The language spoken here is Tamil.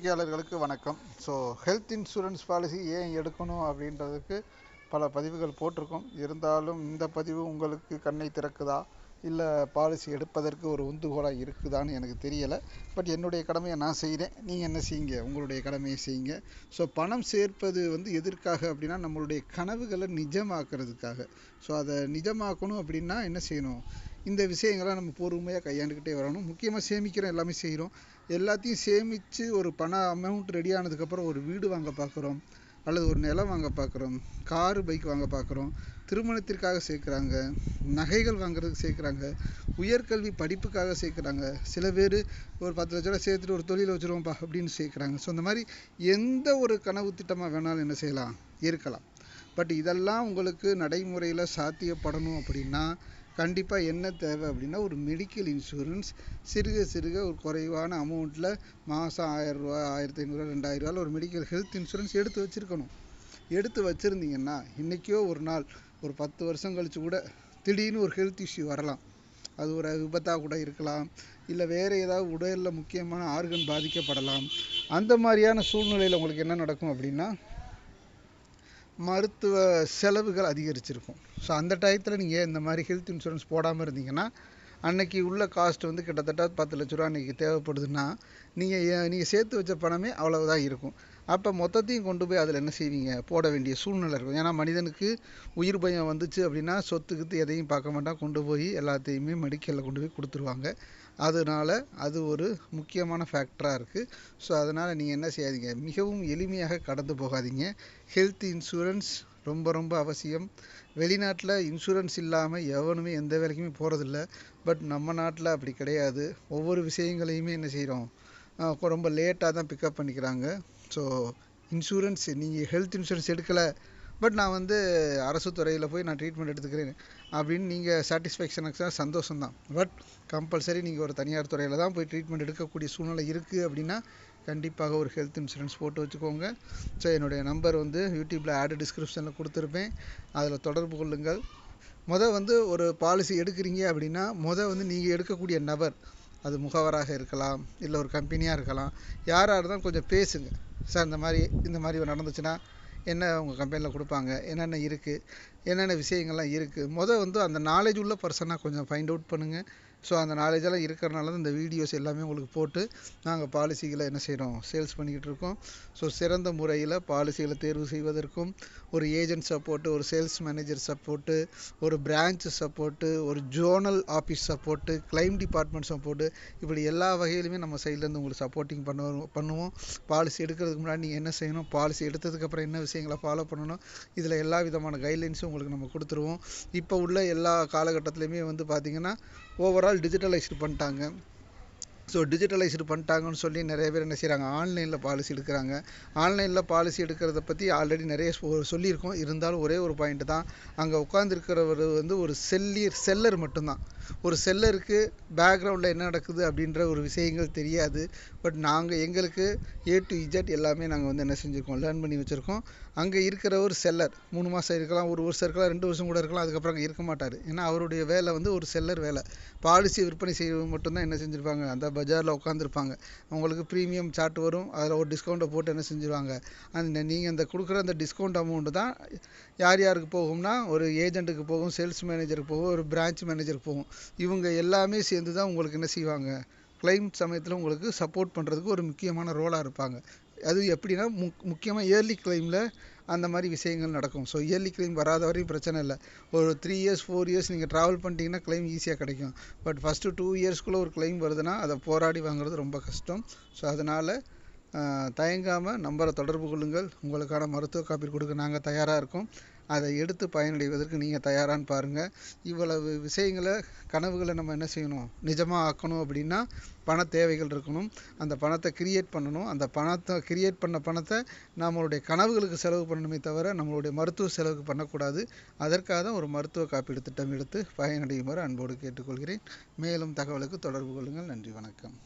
வாடிக்கையாளர்களுக்கு வணக்கம். ஸோ ஹெல்த் இன்சூரன்ஸ் பாலிசி ஏன் எடுக்கணும் அப்படின்றதுக்கு பல பதிவுகள் போட்டிருக்கோம். இருந்தாலும் இந்த பதிவு உங்களுக்கு கண்ணை திறக்குதா? இல்லை பாலிசி எடுப்பதற்கு ஒரு உந்துகோலாக இருக்குதான்னு எனக்கு தெரியலை. பட் என்னுடைய கடமையை நான் செய்கிறேன் நீங்கள் என்ன செய்யுங்க? உங்களுடைய கடமையை செய்யுங்க. ஸோ பணம் சேர்ப்பது வந்து எதற்காக அப்படின்னா நம்மளுடைய கனவுகளை நிஜமாக்குறதுக்காக. ஸோ அதை நிஜமாக்கணும் அப்படின்னா என்ன செய்யணும்? இந்த விஷயங்களை நம்ம பொறுமையாக கையாண்டுக்கிட்டே வரணும். முக்கியமாக சேமிக்கிறோம் எல்லாமே செய்கிறோம் எல்லாத்தையும் சேமித்து ஒரு பண அமௌண்ட் ரெடி ஆனதுக்கப்புறம் ஒரு வீடு வாங்க பார்க்குறோம் அல்லது ஒரு நிலம் வாங்க பார்க்குறோம் காரு பைக் வாங்க பார்க்குறோம் திருமணத்திற்காக சேர்க்குறாங்க. நகைகள் வாங்குறதுக்கு சேர்க்குறாங்க. உயர்கல்வி படிப்புக்காக சேர்க்குறாங்க. சில பேர் ஒரு பத்து லட்ச ரூபா சேர்த்துட்டு ஒரு தொழில் வச்சுருவோம்ப்பா அப்படின்னு சேர்க்குறாங்க. ஸோ இந்த மாதிரி எந்த ஒரு கனவு திட்டமாக வேணாலும் என்ன செய்யலாம்? இருக்கலாம். பட் இதெல்லாம் உங்களுக்கு நடைமுறையில் சாத்தியப்படணும் அப்படின்னா கண்டிப்பாக என்ன தேவை அப்படின்னா ஒரு மெடிக்கல் இன்சூரன்ஸ் சிறுக சிறுக ஒரு குறைவான அமௌண்ட்டில் மாதம் ஆயிரரூவா ஆயிரத்தி ஐநூறுரூவா ரெண்டாயிரரூவாவில் ஒரு மெடிக்கல் ஹெல்த் இன்சூரன்ஸ் எடுத்து வச்சுருக்கணும். எடுத்து வச்சுருந்தீங்கன்னா இன்றைக்கோ ஒரு நாள் ஒரு பத்து வருஷம் கழித்து கூட திடீர்னு ஒரு ஹெல்த் இஷ்யூ வரலாம். அது ஒரு விபத்தாக கூட இருக்கலாம். இல்லை வேறு ஏதாவது உடலில் முக்கியமான ஆர்கன் பாதிக்கப்படலாம். அந்த மாதிரியான சூழ்நிலையில் உங்களுக்கு என்ன நடக்கும் அப்படின்னா மருத்துவ செலவுகள் அதிகரிச்சிருக்கும். ஸோ அந்த டயத்தில் நீங்கள் இந்த மாதிரி ஹெல்த் இன்சூரன்ஸ் போடாமல் இருந்தீங்கன்னா அன்னைக்கு உள்ள காஸ்ட் வந்து கிட்டத்தட்ட பத்து லட்ச ரூபா அன்றைக்கி தேவைப்படுதுன்னா நீங்கள் நீங்கள் சேர்த்து வச்ச பணமே அவ்வளவுதான் இருக்கும். அப்போ மொத்தத்தையும் கொண்டு போய் அதில் என்ன செய்வீங்க? போட வேண்டிய சூழ்நிலை இருக்கும். ஏன்னா மனிதனுக்கு உயிர் பயம் வந்துச்சு அப்படின்னா சொத்துக்கித்து எதையும் பார்க்க மாட்டான். கொண்டு போய் எல்லாத்தையுமே மெடிக்கலில் கொண்டு போய் கொடுத்துருவாங்க. அதனால் அது ஒரு முக்கியமான ஃபேக்டராக இருக்குது ஸோ அதனால் நீங்கள் என்ன செய்யாதீங்க. மிகவும் எளிமையாக கடந்து போகாதீங்க. ஹெல்த் இன்சூரன்ஸ் ரொம்ப ரொம்ப அவசியம். வெளிநாட்டில் இன்சூரன்ஸ் இல்லாமல் எவனுமே எந்த வேலைக்குமே போகிறதில்ல பட் நம்ம நாட்டில் அப்படி கிடையாது. ஒவ்வொரு விஷயங்களையுமே என்ன செய்கிறோம் ரொம்ப லேட்டாக தான் பிக்கப் பண்ணிக்கிறாங்க. ஸோ இன்சூரன்ஸ் நீங்கள் ஹெல்த் இன்சூரன்ஸ் எடுக்கலை பட் நான் வந்து அரசு துறையில் போய் நான் ட்ரீட்மெண்ட் எடுத்துக்கிறேன். அப்படின்னு நீங்கள் சாட்டிஸ்ஃபேக்ஷனுக்கு தான் சந்தோஷம் தான் பட் கம்பல்சரி நீங்கள் ஒரு தனியார் துறையில் தான் போய் ட்ரீட்மெண்ட் எடுக்கக்கூடிய சூழ்நிலை இருக்குது அப்படின்னா கண்டிப்பாக ஒரு ஹெல்த் இன்சூரன்ஸ் போட்டு வச்சுக்கோங்க. ஸோ என்னுடைய நம்பர் வந்து யூடியூப்பில் ஆடு டிஸ்கிரிப்ஷனில் கொடுத்துருப்பேன். அதில் தொடர்பு கொள்ளுங்கள். மொதல் வந்து ஒரு பாலிசி எடுக்கிறீங்க அப்படின்னா மொதல் வந்து நீங்கள் எடுக்கக்கூடிய நபர் அது முகவராக இருக்கலாம் இல்லை ஒரு கம்பெனியாக இருக்கலாம் யாராக இருந்தாலும் கொஞ்சம் பேசுங்கள் சார் இந்த மாதிரி இந்த மாதிரி நடந்துச்சுன்னா என்ன உங்கள் கம்பெனியில் கொடுப்பாங்க? என்னென்ன இருக்குது என்னென்ன விஷயங்கள்லாம் இருக்குது மொதல் வந்து அந்த நாலேஜ் உள்ள பர்சனாக கொஞ்சம் ஃபைண்ட் அவுட் பண்ணுங்கள் ஸோ அந்த நாலேஜெல்லாம் இருக்கிறனால தான் இந்த வீடியோஸ் எல்லாமே உங்களுக்கு போட்டு நாங்கள் பாலிசிகளை என்ன செய்கிறோம் சேல்ஸ் பண்ணிக்கிட்டு இருக்கோம். ஸோ சிறந்த முறையில் பாலிசிகளை தேர்வு செய்வதற்கும் ஒரு ஏஜென்ட் சப்போர்ட்டு ஒரு சேல்ஸ் மேனேஜர் சப்போர்ட்டு ஒரு பிரான்ச் சப்போர்ட்டு ஒரு zonal office support claim department support இப்படி எல்லா வகையிலுமே நம்ம சைட்லேருந்து உங்களுக்கு சப்போர்ட்டிங் பண்ணுவோம் பண்ணுவோம். பாலிசி எடுக்கிறதுக்கு முன்னாடி நீங்கள் என்ன செய்யணும்? பாலிசி எடுத்ததுக்கப்புறம் என்ன விஷயங்களை ஃபாலோ பண்ணணும்? இதில் எல்லா விதமான கைட்லைன்ஸும் உங்களுக்கு நம்ம கொடுத்துருவோம். இப்போ உள்ள எல்லா காலகட்டத்துலேயுமே வந்து பார்த்திங்கன்னா ஓவரால் டிஜிட்டலைஸ்டு பண்ணிட்டாங்க. ஸோ டிஜிட்டலைஸ்டு பண்ணிட்டாங்கன்னு சொல்லி நிறைய பேர் என்ன செய்கிறாங்க ஆன்லைனில் பாலிசி எடுக்கிறாங்க. ஆன்லைனில் பாலிசி எடுக்கிறத பற்றி ஆல்ரெடி நிறைய சொல்லியிருக்கோம். இருந்தாலும் ஒரே ஒரு பாயிண்ட் தான். அங்கே உட்காந்துருக்கிறவர் வந்து ஒரு செல்லியர் செல்லர் மட்டும்தான். ஒரு செல்லருக்கு பேக்ரவுண்டில் என்ன நடக்குது அப்படின்ற ஒரு விஷயங்கள் தெரியாது. பட் நாங்கள் எங்களுக்கு ஏ டு இஜட் எல்லாமே நாங்கள் வந்து என்ன செஞ்சுருக்கோம் லேர்ன் பண்ணி வச்சுருக்கோம். அங்கே இருக்கிற ஒரு செல்லர் மூணு மாதம் இருக்கலாம் ஒரு வருஷம் இருக்கலாம் ரெண்டு வருஷம் கூட இருக்கலாம் அதுக்கப்புறம் அங்கே இருக்க மாட்டார். ஏன்னா அவருடைய வேலை வந்து ஒரு செல்லர் வேலை. பாலிசி விற்பனை செய்வது மட்டும்தான் என்ன செஞ்சுருப்பாங்க. அந்த பஜாரில் உட்காந்துருப்பாங்க அவங்களுக்கு ப்ரீமியம் சார்ட் வரும். அதில் ஒரு டிஸ்கவுண்ட்டை போட்டு என்ன செஞ்சுருவாங்க. அந்த நீங்கள் அந்த கொடுக்குற அந்த டிஸ்கவுண்ட் அமௌண்ட்டு தான் யார் யாருக்கு போகும்னா ஒரு ஏஜென்ட்டுக்கு போகும் சேல்ஸ் மேனேஜருக்கு போகும் ஒரு பிரான்ச் மேனேஜருக்கு போகும். இவங்க எல்லாமே சேர்ந்து தான் உங்களுக்கு என்ன செய்வாங்க? கிளைம் சமயத்தில் உங்களுக்கு சப்போர்ட் பண்ணுறதுக்கு ஒரு முக்கியமான ரோலாக இருப்பாங்க. அது எப்படின்னா முக் முக்கியமாக இயர்லி கிளைமில் அந்த மாதிரி விஷயங்கள் நடக்கும். ஸோ இயர்லி கிளைம் வராத வரையும் பிரச்சனை இல்லை. ஒரு த்ரீ இயர்ஸ் ஃபோர் இயர்ஸ் நீங்கள் ட்ராவல் பண்ணிட்டீங்கன்னா கிளைம் ஈஸியாக கிடைக்கும். பட் ஃபஸ்ட்டு டூ இயர்ஸ்க்குள்ளே ஒரு கிளைம் வருதுன்னா அதை போராடி வாங்குறது ரொம்ப கஷ்டம். ஸோ அதனால் தயங்காமல் நம்பரை தொடர்பு கொள்ளுங்கள். உங்களுக்கான மருத்துவ காப்பீடு கொடுக்க நாங்கள் தயாராக இருக்கோம். அதை எடுத்து பயனடைவதற்கு நீங்கள் தயாரான்னு பாருங்கள் இவ்வளவு விஷயங்களை கனவுகளை நம்ம என்ன செய்யணும்? நிஜமாக ஆக்கணும் அப்படின்னா பண தேவைகள் இருக்கணும். அந்த பணத்தை கிரியேட் பண்ணணும். அந்த பணத்தை கிரியேட் பண்ண பணத்தை நம்மளுடைய கனவுகளுக்கு செலவு பண்ணணுமே தவிர நம்மளுடைய மருத்துவ செலவுக்கு பண்ணக்கூடாது. அதற்காக தான் ஒரு மருத்துவ காப்பீடு திட்டம் எடுத்து பயனடையுமாறு அன்போடு கேட்டுக்கொள்கிறேன். மேலும் தகவலுக்கு தொடர்பு கொள்ளுங்கள். நன்றி வணக்கம்.